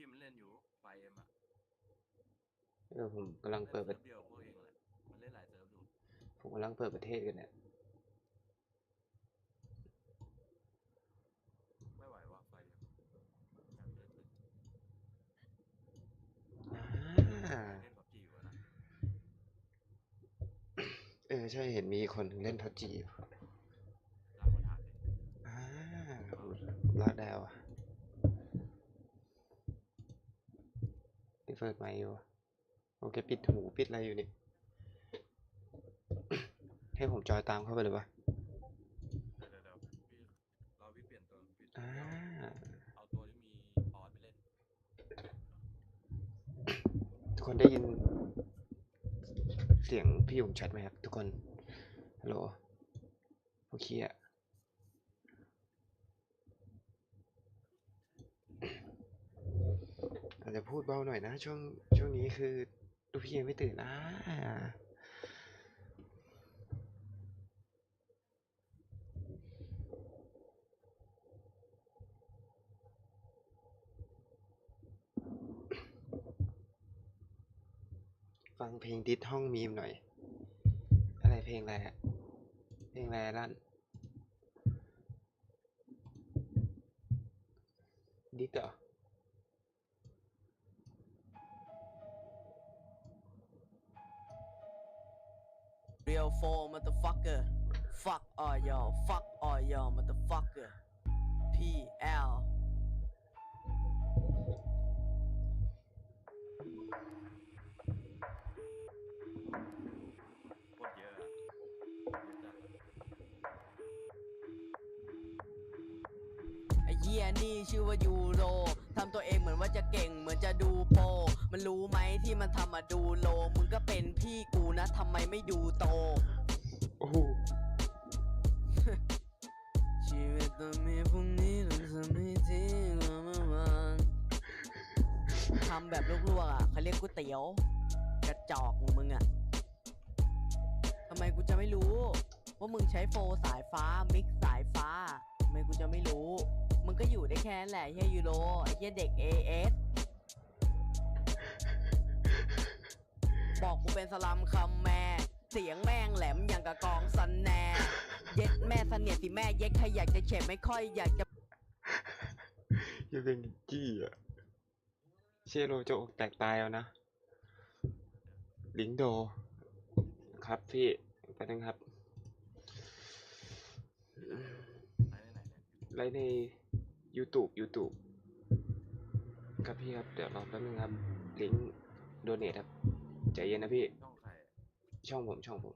พี่มันเล่นอยู่ไฟเอ็มอะเออผมกำลังเปิดประเดียวพวกเองแหละมันเล่นหลายเซิร์ฟอยู่ผมกำลังเปิดประเทศกันเนี่ยไม่ไหวว่ะไฟเอ็มอยากเล่นเลยอ่าเล่นกับจีอยู่อะนะเออใช่เห็นมีคนหนึ่งเล่นพับจีอยู่ลากมาถามเลยอ่าลากดาวอะนี่ เปิดไมค์อยู่อะโอเคปิดหูปิดอะไรอยู่นี่ให้ผมจอยตามเข้าไปเลยปะเดี๋ยวเดี๋ยวเดี๋ยวพี่เราพี่เปลี่ยนตัวพี่อ่าเอาตัวที่มีปอดไปเล่นทุกคนได้ยิน เสียงพี่ผมชัดไหมครับ ทุกคนฮัลโหลโอเคอะอาจจะ พูดเบาหน่อยนะ ช่วงช่วงนี้คือลูกพี่ยังไม่ตื่นนะฟังเพลงดิสห้องมีมหน่อย อะไรเพลงอะไรอะเพลงอะไรลั่นดิสเหรอ motherfucker. Fuck all y'all. Fuck all y'all motherfucker. PL. โคตรเยอะอะเยอะจัดไอ้เหี้ยนี่ชื่อว่ายูโรทำตัวเองเหมือนว่าจะเก่งเหมือนจะดูโปรมันรู้ไหมที่มันทำมาดูโล มึงก็เป็นพี่กูนะทำไมไม่ดูโต แบบลวกๆอะเขาเรียกก๋วยเตี๋ยวกระจอกมึงอะทำไมกูจะไม่รู้ ว่ามึงใช้โฟสายฟ้ามิกสายฟ้าทำไมกูจะไม่รู้ มึงก็อยู่ได้แค่นั้นแหละเฮียยูโรเฮียเด็ก AS บอกกูเป็นสลัมคำแม่ เสียงแม่งแหลมอย่างกับกองสันแนเย็ดแม่เสนียดสิแม่เย็ดใครอยากจะเฉดไม่ค่อยอยากจะ ยังเป็นจี้อะ เชโรจะอกแตกตายเอานะ ลิงโด ครับพี่ไปบนึงครับไหนไหนไหนไลฟ์ใน YouTube YouTube ครับพี่ครับ เดี๋ยวรอแป๊บนึงครับ ลิงก์โดเนทครับ ใจเย็นนะพี่ ช่องใครช่องผมช่องผม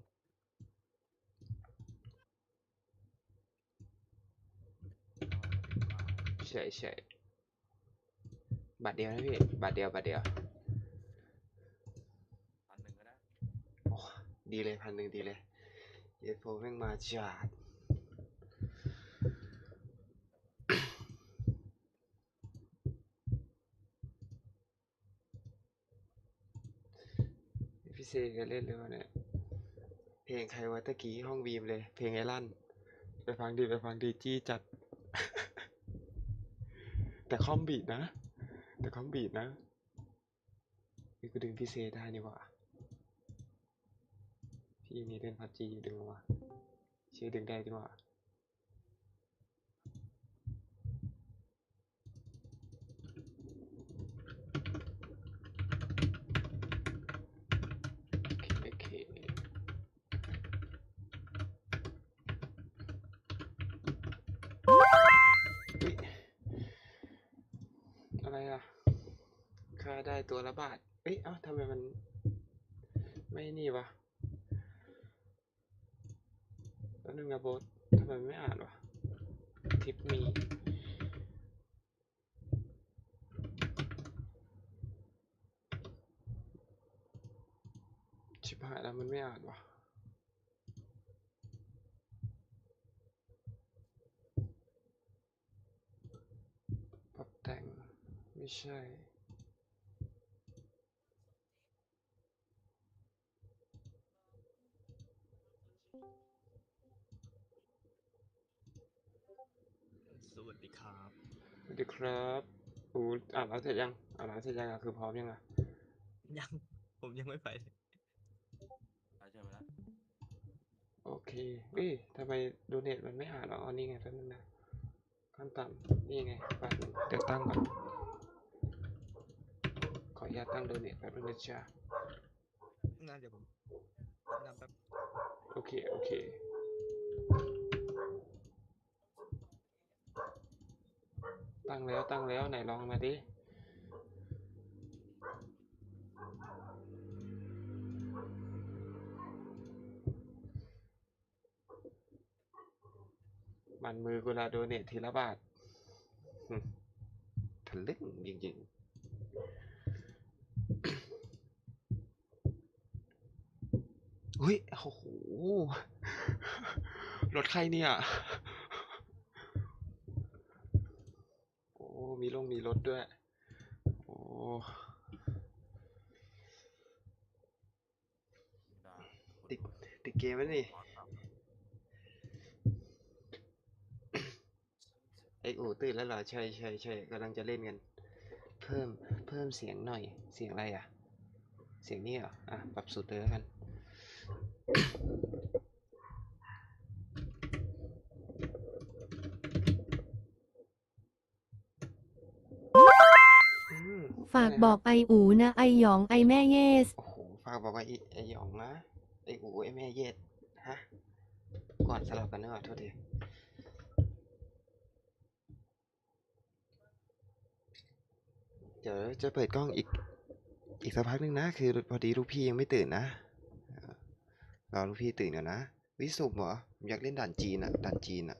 ใช่ใช่ บาทเดียวนะพี่บาทเดียวบาทเดียวพันหนึ่งก็ได้โอ้ดีเลยพันหนึ่งดีเลยเยสโฟแม่งมาจัดพี่เซก็เล่นเลยวะเนี่ยเพลงใครวะตะกี้ห้องบีมเลย เพลงไอลั่นไปฟังดีไปฟังดีจี้จัด แต่คอมบีดนะ แต่คอมบีดนะนี่กูดึงพี่เซได้นี่ว่าพี่มีเล่นพับจีดึงวะเชื่อดึงได้ดีกว่าโอเคโอเคอุ๊ยอะไรอะ ค่า ได้ตัวละบาท เอ้ย เอ้าทำไมมัน ไม่นี่วะแล้วนึงนะโบททำไมไม่อ่านวะ ทิปมีชิบหายแล้วมันไม่อ่านวะปรับแต่ง ไม่ใช่ สวัสดี ครับสวัสดีครับอูอ่านแล้วเสร็จยังเอาละเสร็จยังอะคือพร้อมยังอะยัง ผมยังไม่ไปเลยใช่ไหมล่ะโอเคเอ้ยทำไมโดเนทมันไม่อ่านอ๋อนี่ไงแป๊บนึงนะขั้นต่ำนี่ไงแป๊บนึงเดี๋ยวตั้งก่อนขออนุญาตตั้งโดเนทแป๊บนึงนะจ๊ะน่าเดี๋ยวผมนำแป๊บโอเค โอเค ตั้งแล้วตั้งแล้วไหนลองมาดิมันมือกูละโดเนททีละบาททะลึ่งจริงๆอุ้ย โอ้โห รถใครเนี่ย โอ้ มีลงมีรถด้วย โอ้ได้ติดติดเกมแล้วนี่ขอครับไอโอตื่นแล้วเหรอใช่ใช่ใช่กำลังจะเล่นกัน เพิ่มเพิ่มเสียงหน่อย เสียงอะไรอะ เสียงนี่เหรออะปรับสุดเลยแล้วกัน ฝากอะไรนะบอกไออูนะไอหยองไอแม่เยส โอ้โหฝากบอกว่าไอ้ไอหยองนะไออูไอแม่เย็ดฮะก่อนสลับกันนึกออกโทษทีเดี๋ยวจะเปิดกล้องอีกอีกสักพักหนึงนะ คือพอดีลูกพี่ยังไม่ตื่นนะเออรอลูกพี่ตื่นก่อนนะ วิสุมเหรอผมอยากเล่นด่านจีนอะด่านจีนอะ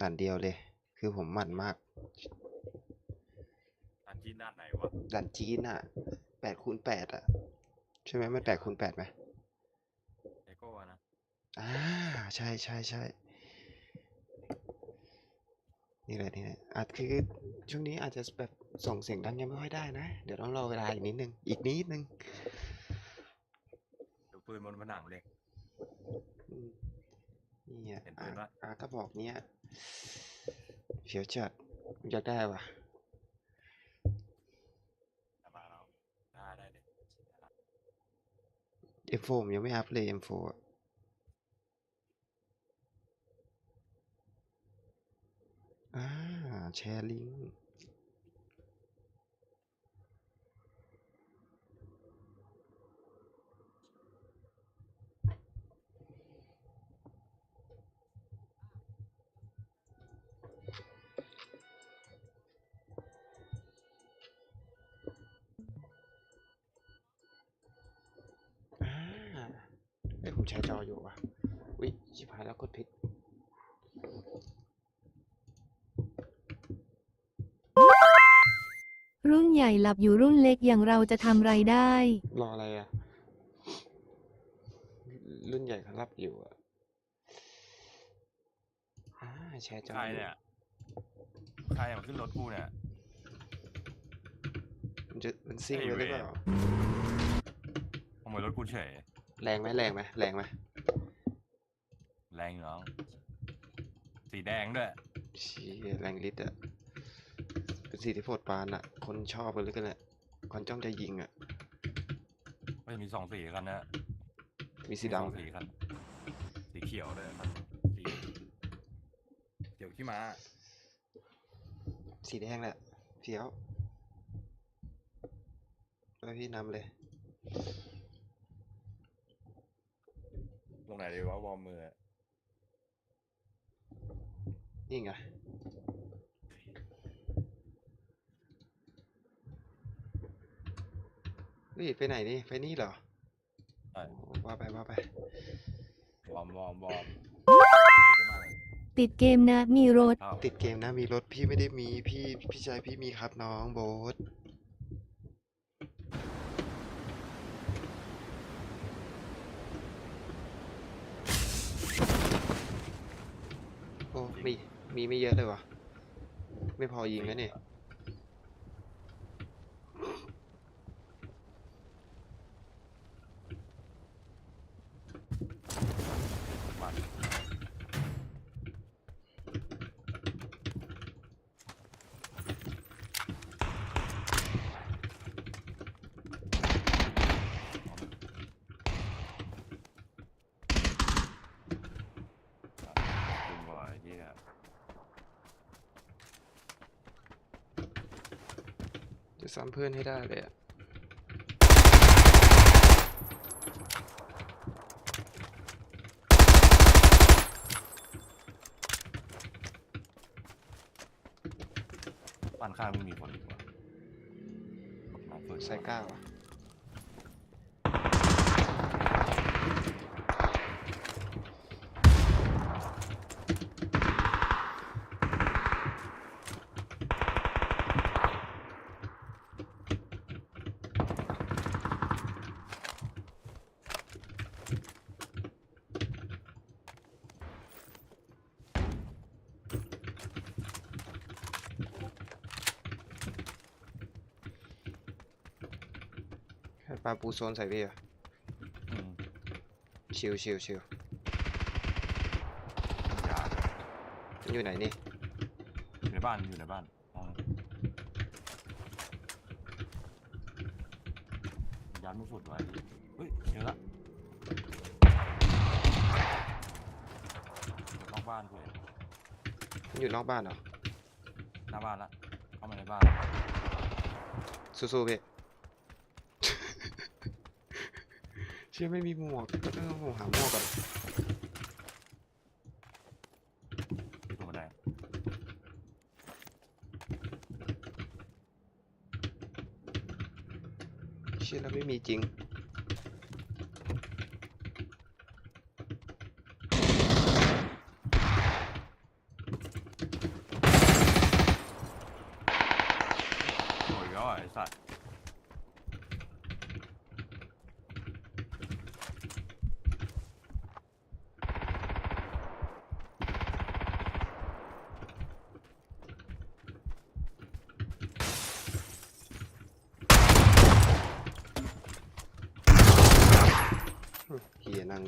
ด่านเดียวเลย คือผมหมั่นมากอันจีน ด้านไหนวะด่านจีนอะแปดคูณแปดอะใช่ไหมมันแปดคูณแปดไหมเอโก้อะนะอ่าใช่ใช่ใช่นี่แหละนี่แหละอาจคือช่วงนี้อาจจะแบบส่งเสียงดังยังไม่ค่อยได้นะ เดี๋ยวต้องรอเวลาอีกนิดนึง อีกนิดนึงดูปืนบนผนังเลยอืมนี่ไงเห็นอ่าปืนปะอ่ากระบอกเนี้ยเขียวจัดอยากได้ว่ะ แต่มาเราได้ได้เลย M4 ผมยังไม่อัพเลย M4 อะอ่าแชร์ลิงก์ เอ้ยผมแชร์จออยู่ว่ะวิชิบหายแล้วกดผิดรุ่นใหญ่หลับอยู่รุ่นเล็กอย่างเราจะทำไรได้ รออะไรอะรุ่นใหญ่เขารับอยู่อะอ่าแชร์จอใครอยู่เนี่ย ใครมาขึ้นรถกูเนี่ย มันจะมันซิ่งไอ้เลยหรือเวเปรล่าขโมยรถกูเฉย แรงไหมแรงไหมแรงไหมแรงอยู่น้องสีแดงด้วยชี้แรงลิตรอะเป็นสีที่โปรดปรานอะคนชอบกันเหลยกันแหละคนจ้องจะยิงอะไม่มีสองสีคันนะมีสีสองดำสีคันสีเขียวด้วยคันสีเขียวขี้ม้าสีแดงแหละเฟี้ยวไปพี่นำเลย ตรงไหน ดีวะวอร์มมือนี่ไง เฮ้ยไปไหนนี่ ไปนี่เหรอใช่ โอ้ว่าไปว่าไป วอร์มวอร์มวอร์มสีก็มาเลยติดเกมนะมีรถเข้าติดเกมนะมีรถพี่ไม่ได้มีพี่พี่ชายพี่มีครับน้องโบ๊ท โอ้มีมีไม่เยอะเลยวะไม่พอยิงแล้วเนี่ย มา จะ ซ้ำเพื่อนให้ได้เลยอะบ้านข้างไม่มีคนดีกว่ามาเปิดใส่ก้าวอะาปูโซนใส่พี่อะอืมชิวชิวชิวยามันอยู่ไหนนี่ อยู่ในบ้านอยู่ในบ้านห้องยานไม่สุดไว้เฮ้ยเจอละนอกบ้านเลยมันอยู่นอกบ้านเหรอ หน้าบ้านละเข้ามาในบ้านสู้ๆพี่ ชื่อไม่มีหมวกก็ต้องผมหาหมวกก่อนอยู่ตรงบันไดเชื่อแล้วไม่มีจริงโอ้ยก็ไอ้สัตว์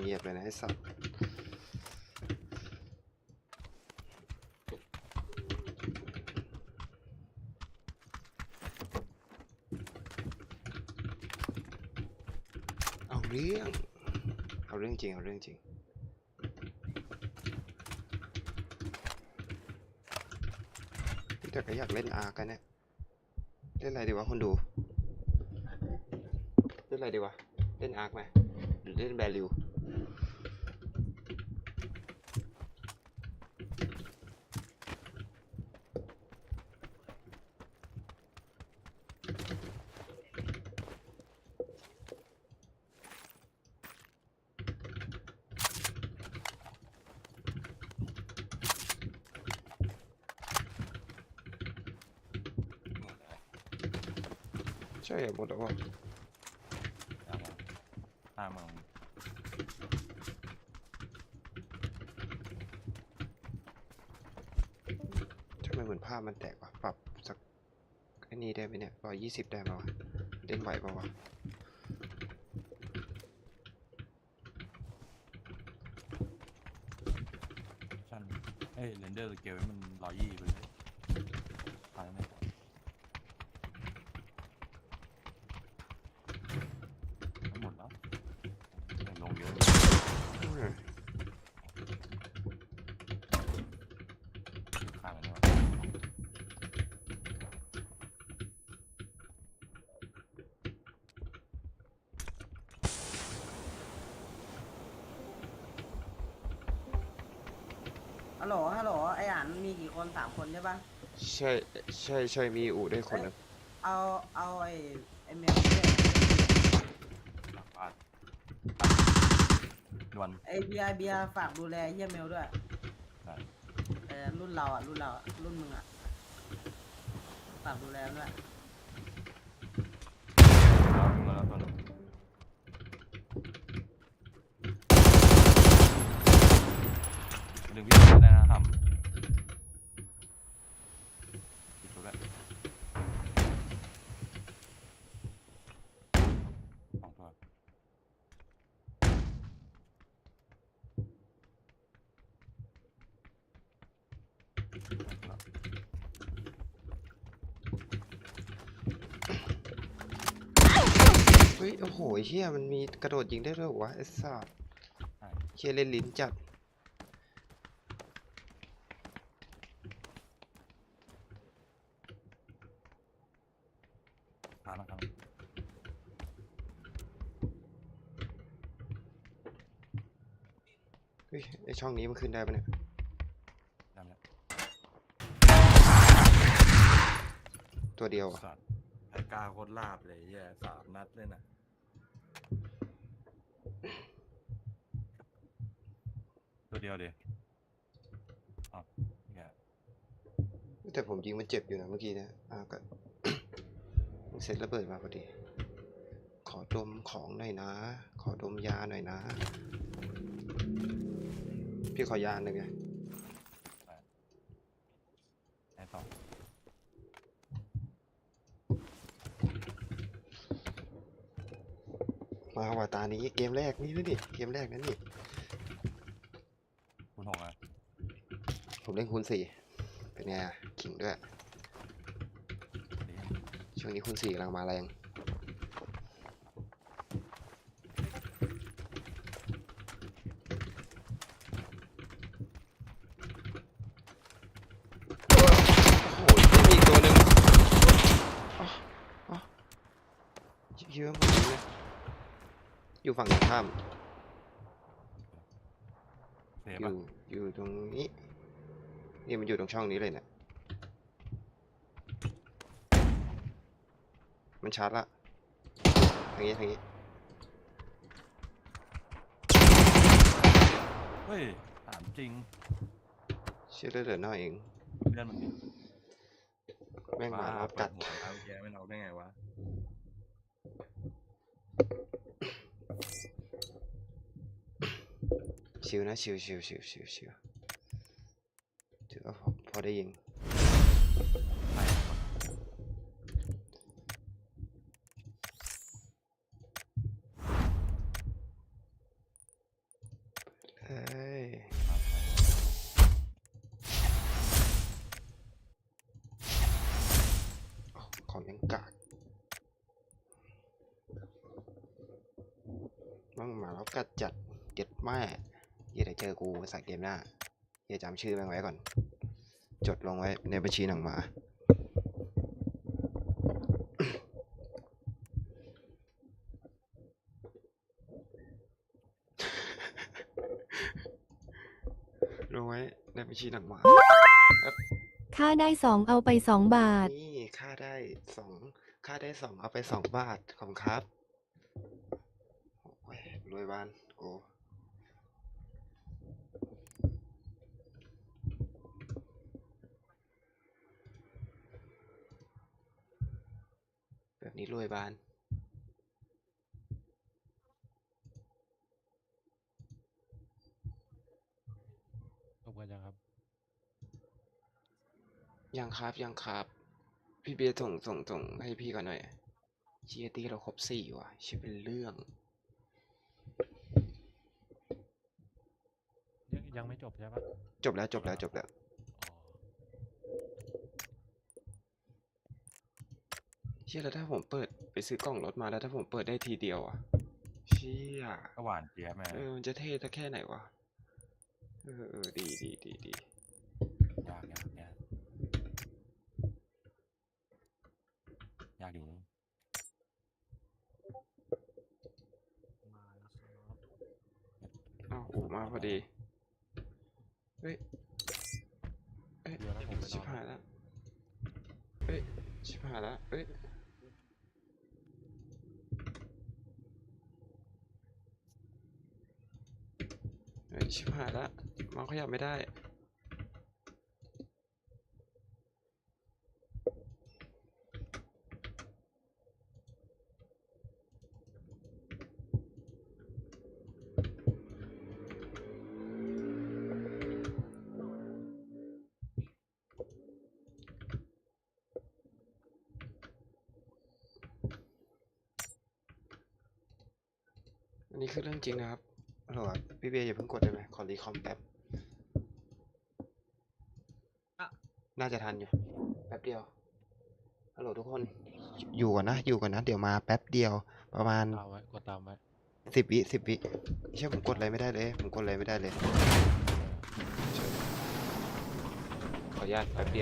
เฮียนั่งเงียบเลยนะไอ้สัตว์เอาเรื่องเอาเรื่องจริง เอาเรื่องจริงแต่ก็อยากเล่นอาร์กันเนี่ย เล่นอะไรดีวะคนดู เล่นอะไรดีวะ เล่นอาร์คไหมหรือเล่นแบริว วะหน้าเมืองทำไมเหมือนภาพมันแตกวะปรับสักไอ้นี่ได้ไหมเนี่ยร้อยยี่สิบได้ไหมวะเล่นไหวปะวะชั่นเอ้ยเรนเดอร์สเกลมันร้อยยี่ไปเลยตายไหมทั้งหมดแล้วไม่ลงเยอะ อืม ข้างกันด้วย ฮัล โหลฮัลโหลไออ่านมีกี่คนสามคนใช่ปะใช่ใช่ใช่มีอู่ได้วยคนหนึงเอาเอาไอไอเมลเนี่ยหลังบ้านดวนไอเบียร์เบียร์ฝากดูแลเฮียเมลด้วยได้เออรุ่นเราอะรุ่นเราอะรุ่นมึงอะฝากดูแลด้วย แล้วดูแล้วตัวนึงดึงพี่ไม่ได้นะทำปิดตัวด้วยสองตัว เฮ้ย โอ้โหไอ้เฮียมันมีกระโดดยิงได้ด้วยเหรอวะไอ้สัสใช่เฮียเล่นลิ้นจัดตามนะครับเฮ้ยไอช่องนี้มันขึ้นได้ปะเนี่ยจำแล้วตัวเดียวอะ สัตว์ไอ้ กาโคตรลาบเลยแย่สามนัดเลยนะตัวเดียวเดียวอ๋อแกแต่ผมยิงมันเจ็บอยู่นะเมื่อกี้นี่ยอ้าวก็ เสร็จระเบิดมาพอดี ขอดมของหน่อยนะ ขอดมยาหน่อยนะ พี่ขอยาหนึ่งไง ไอ้ต่อ มาว่าตานี้เกมแรกนี่ด้วยนี่เกมแรกนั่นนี่คุณหกอะผมเล่นคูณสี่เป็นไงอะขิงด้วยดีช่วงนี้คูณสี่กำลังมาแรง โอ้โหไม่มีอีกตัวหนึ่งอ๋ออ๋อเยอะมากเลย อยู่ฝั่งตรงข้ามเซฟออะยู่อยู่ตรงนี้ นี่มันอยู่ตรงช่องนี้เลยเนี่ยมันชาร์จละทางนี้ทางนี้เฮ้ยถามจริงเชื่อได้เหลือน้อยเอง เลื่อนมันดิแม่งมาแล้วเปิกัดหัวแล้วแกไม่เอาได้ไงวะ ชิวนะชิวชิวชิวชิวชิวถือว่าพอพอได้ยิง หน้าอย่าจำชื่อแม่งไว้ก่อน จดลงไว้ในบัญชีหนังหมา ลงไว้ในบัญชีหนังหมา ค่าได้สองเอาไปสองบาท นี่ค่าได้สองค่าได้สองเอาไปสองบาท ขอบคุณครับโอ้ยรวยบ้านกู แบบนี้รวยบ้านจบกันยังครับ ยังครับยังครับ พี่เบียร์ส่งส่งส่งให้พี่ก่อนหน่อยเชียร์ตีเราครบสี่ว่ะใช่เป็นเรื่อง ยังยังไม่จบใช่ปะจบแล้วจบแล้วจบแล้ว อ๋อ เชี่ยแล้วถ้าผมเปิดไปซื้อกล่องรถมาแล้วถ้าผมเปิดได้ทีเดียวอะเชี่ยก็หวานเจี๊ยบแม่เออมันจะเท่สักแค่ไหนวะเออเออดีดีดีดียากยากยากยากอยู่มาแล้วครับอ้าวโอ้มาพอดีเฮ้ยเอ้ยเดี๋ยวแล้วผมไปนชิบอนหายแล้วเอ้ยชิบหายแล้วเอ้ยเฮ้ย ชิบหายแล้วมาส์ขยับไม่ได้ อันนี้คือเรื่องจริงนะครับ หลครับพี่เบียร์อย่าเพิ่งกดได้ไหมขอรีคอมแป๊บอะน่าจะทันอยู่แป๊บเดียวฮัลโหลทุกคนอยู่ก่อนนะอยู่ก่อนนะ เดี๋ยวมาแป๊บเดียวประมาณตามไว้กดตามไว้สิบวิสิบวิเชื่อผมกดอะไรไม่ได้เลยผมกดอะไรไม่ได้เลย ขออนุญาตแป๊บเดียว